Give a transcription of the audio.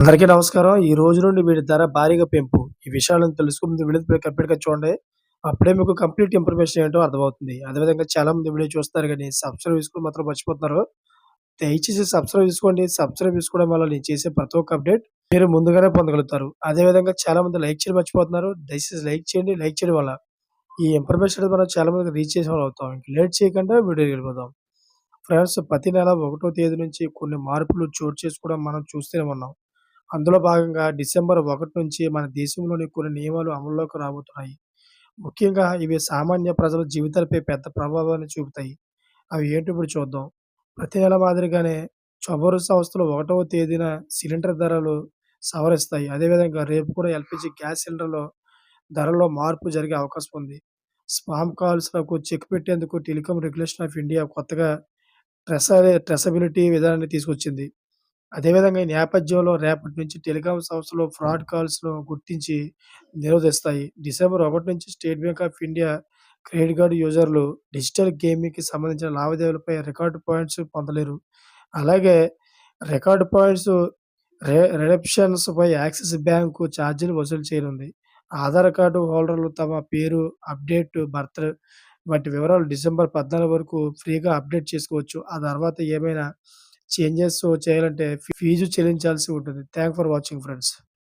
అందరికీ నమస్కారం. ఈ రోజు నుండి వీటి ధర భారీగా పెంపు. ఈ విషయాలను తెలుసుకుంటే వీడియో కంప్లీట్‌గా చూడండి. అప్పుడే మీకు కంప్లీట్ ఇన్ఫర్మేషన్ ఏంటో అర్థమవుతుంది. అదేవిధంగా చాలామంది వీడియో చూస్తారు కానీ సబ్స్క్రైబ్ చేసుకుని మాత్రం మర్చిపోతున్నారు. దయచేసి సబ్స్క్రైబ్ చేసుకోండి. సబ్స్క్రైబ్ చేసుకోవడం వల్ల నేను చేసే ప్రతి ఒక్క అప్డేట్ మీరు ముందుగానే పొందగలుగుతారు. అదేవిధంగా చాలామంది లైక్ చేయడం మర్చిపోతున్నారు. దయచేసి లైక్ చేయండి. లైక్ చేయడం వల్ల ఈ ఇన్ఫర్మేషన్ మనం చాలా మందికి రీచ్ చేసే వాళ్ళు అవుతాం. ఇంక లేట్ చేయకుండా వీడియో వెళ్ళిపోదాం. ఫ్రెండ్స్ ప్రతి నెల ఒకటో తేదీ నుంచి కొన్ని మార్పులు చోటు చేసుకోవడం మనం చూస్తూనే ఉన్నాం. అందులో భాగంగా డిసెంబర్ ఒకటి నుంచి మన దేశంలోని కొన్ని నియమాలు అమల్లోకి రాబోతున్నాయి. ముఖ్యంగా ఇవి సామాన్య ప్రజల జీవితాలపై పెద్ద ప్రభావాన్ని చూపుతాయి. అవి ఏంటి ఇప్పుడు చూద్దాం. ప్రతి నెల మాదిరిగానే చమురు సంస్థలు ఒకటవ తేదీన సిలిండర్ ధరలు సవరిస్తాయి. అదేవిధంగా రేపు కూడా ఎల్పిజి గ్యాస్ సిలిండర్‌లో ధరల్లో మార్పు జరిగే అవకాశం ఉంది. స్పామ్ కాల్స్‌లకు చెక్ పెట్టేందుకు టెలికాం రెగ్యులేషన్ ఆఫ్ ఇండియా కొత్తగా ట్రెస ట్రెసబిలిటీ విధానాన్ని తీసుకొచ్చింది. అదేవిధంగా ఈ నేపథ్యంలో రేపటి నుంచి టెలికాం సంస్థలు ఫ్రాడ్ కాల్స్‌ను గుర్తించి నిరోధిస్తాయి. డిసెంబర్ ఒకటి నుంచి State Bank of India credit card యూజర్లు డిజిటల్ గేమింగ్‌కి సంబంధించిన లావాదేవీలపై రికార్డ్ పాయింట్స్ పొందలేరు. అలాగే రికార్డ్ పాయింట్స్ రె రిడెంప్షన్స్‌పై యాక్సిస్ బ్యాంకు ఛార్జీలు వసూలు చేయనుంది. ఆధార్ కార్డు హోల్డర్లు తమ పేరు, అప్డేట్ బర్త్ వంటి వివరాలు డిసెంబర్ 14 వరకు ఫ్రీగా అప్డేట్ చేసుకోవచ్చు. ఆ తర్వాత ఏమైనా చేంజెస్ చేయాలంటే ఫీజు చెల్లించాల్సి ఉంటుంది. Thank for watching friends.